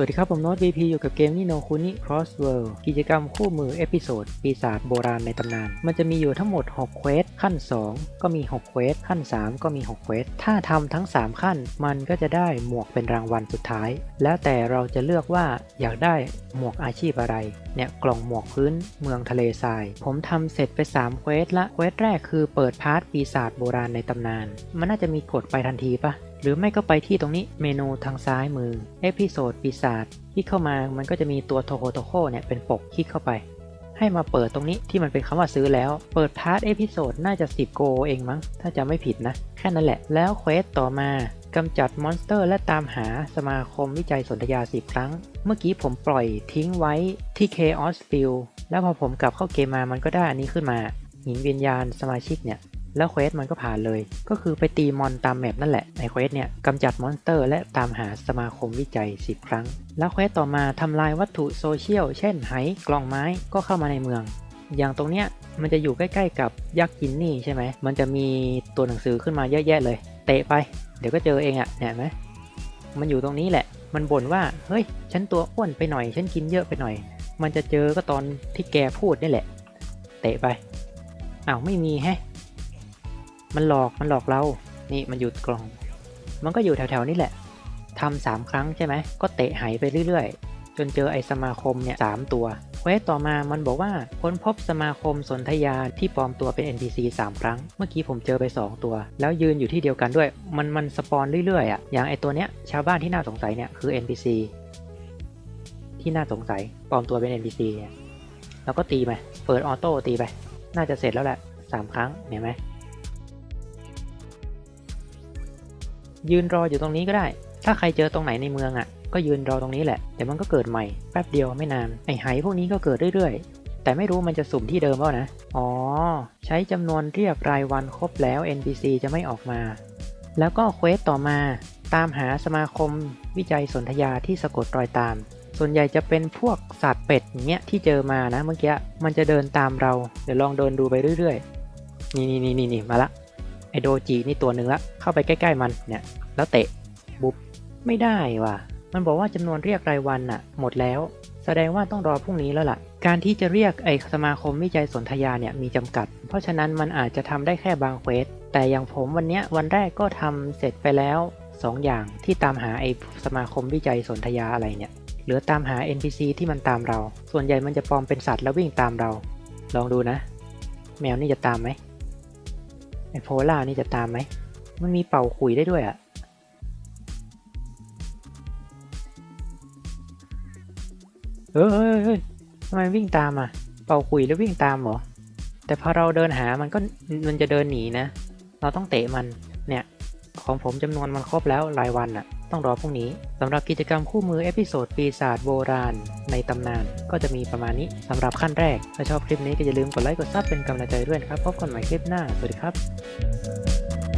วัสดีครับ ผมโน้ต VP อยู่กับเกมนิโนคุนิ Cross World กิจกรรมคู่มือเอพิโซดปีศาจโบราณในตำนาน มันจะมีอยู่ทั้งหมด 6 เควส ขั้น 2 ก็มี 6 เควส ขั้น 3 ก็มี 6 เควส ถ้าทำทั้ง 3 ขั้น มันก็จะได้หมวกเป็นรางวัลสุดท้าย แล้วแต่เราจะเลือกว่าอยากได้หมวกอาชีพอะไร เนี่ยกล่องหมวกพื้นเมืองทะเลทราย ผมทำเสร็จไป 3 เควสละ เควสแรกคือเปิดพาร์ทปีศาจโบราณในตำนาน มันน่าจะมีกดไปทันทีปะ หรือไม่ก็ไปที่ตรงนี้เมนูทางซ้ายมือเอพิโซดปีศาจคลิกเข้ามามันก็จะมีตัวโทโ o โตโคเนี่ยเป็นปกคลิกเข้าไป ให้มาเปิดตรงนี้ที่มันเป็นคำว่าซื้อแล้ว เปิดพาร์ทเอพิโซดน่าจะ 10 โกเองมั้ง ถ้าจะไม่ผิดนะ แค่นั้นแหละแล้วเควสต่อมากำจัดมอนสเตอร์และตามหาสมาคมวิจัยสนธยา 10 ครั้ง เมื่อกี้ผมปล่อยทิ้งไว้ที่ Chaos Field แล้วพอผมกลับเข้าเกมมามันก็ได้อันนี้ขึ้นมา หินวิญญาณสมาชิกเนี่ย แล้วเควสมันก็ผ่านเลย ก็คือไปตีมอนตามแมปนั่นแหละ ในเควสเนี่ยกำจัดมอนสเตอร์ และตามหาสมาคมวิจัย 10 ครั้ง แล้วเควสต่อมาทำลายวัตถุโซเชียล เช่นไหกล่องไม้ก็เข้ามาในเมือง อย่างตรงเนี้ยมันจะอยู่ใกล้ๆกับยักษ์กินนี่ใช่ไหม มันจะมีตัวหนังสือขึ้นมาเยอะแยะเลย เตะไป เดี๋ยวก็เจอเองอะ่ะเนี่ยเห็นไหมมันอยู่ตรงนี้แหละ มันบ่นว่า เฮ้ย ฉันตัวอ้วนไปหน่อย ฉันกินเยอะไปหน่อย มันจะเจอก็ตอนที่แกพูดนี่แหละ เตะไปอ้าวไม่มีแฮะ มันหลอกมันหลอกเรา นี่มันอยู่กล่อง มันก็อยู่แถวๆนี้แหละทำสามครั้งใช่ไหม ก็เตะไหไปเรื่อยๆ จนเจอไอสมาคมเนี่ยสามตัวเควสต่อมามันบอกว่าค้นพบสมาคมสนธยาที่ปลอมตัวเป็น NPC 3 ครั้ง เมื่อกี้ผมเจอไป 2 ตัว แล้วยืนอยู่ที่เดียวกันด้วย มันมันสปอนเรื่อยๆอะ อย่างไอตัวเนี้ยชาวบ้านที่น่าสงสัยเนี่ยคือ NPC ที่น่าสงสัยปลอมตัวเป็น NPC เนี่ยแล้วก็ตีไป เปิดออโต้ตีไป น่าจะเสร็จแล้วแหละสามครั้งเห็นไหม ยืนรออยู่ตรงนี้ก็ได้ ถ้าใครเจอตรงไหนในเมืองอะ่ะ ก็ยืนรอตรงนี้แหละ เดี๋ยวมันก็เกิดใหม่ แป๊บเดียวไม่นาน ไอ้ไหพวกนี้ก็เกิดเรื่อยๆ แต่ไม่รู้มันจะสุ่มที่เดิมเปล่านะ อ๋อ ใช้จำนวนเรียกรายวันครบแล้ว NPC จะไม่ออกมา แล้วก็เควสต่อมา ตามหาสมาคมวิจัยสนธยาที่สะกดรอยตาม ส่วนใหญ่จะเป็นพวกสัตว์เป็ดอย่างเงี้ยที่เจอมานะเมื่อกี้ มันจะเดินตามเรา เดี๋ยวลองเดินดูไปเรื่อยๆ นี่นี่นี่นี่มาละ ไอโดจินี่ตัวหนึ่งละเข้าไปใกล้ๆมันเนี่ย แล้วเตะบุ๊บไม่ได้ว่ะ มันบอกว่าจำนวนเรียกรายวันน่ะ หมดแล้ว แสดงว่าต้องรอพรุ่งนี้แล้วล่ะ การที่จะเรียกไอสมาคมวิจัยสนธยาเนี่ยมีจำกัด เพราะฉะนั้นมันอาจจะทำได้แค่บางเควสแต่อย่างผมวันเนี้ยวันแรกก็ทำเสร็จไปแล้ว2ออย่างที่ตามหาไอสมาคมวิจัยสนธยาอะไรเนี่ยเหลือตามหา NPC ที่มันตามเรา ส่วนใหญ่มันจะปลอมเป็นสัตว์แล้ววิ่งตามเรา ลองดูนะ แมวนี่จะตามไหม ไอโพล่านี่จะตามไหม มันมีเป่าขุยได้ด้วยอะเฮ้ยเฮ้ยทำไมวิ่งตามอะ เป่าขุยแล้ววิ่งตามเหรอ แต่พอเราเดินหามันก็มันจะเดินหนีนะ เราต้องเตะมัน เนี่ย ของผมจำนวนมันครบแล้วรายวันอะ ต้องรอพรุ่งนี้สำหรับกิจกรรมคู่มือเอพิโซดปีศาจโบราณ ในตำนานก็จะมีประมาณนี้สำหรับขั้นแรก ถ้าชอบคลิปนี้ก็อย่าลืมกดไลค์กดซับเป็นกำลังใจด้วยนะครับ พบกันใหม่คลิปหน้า สวัสดีครับ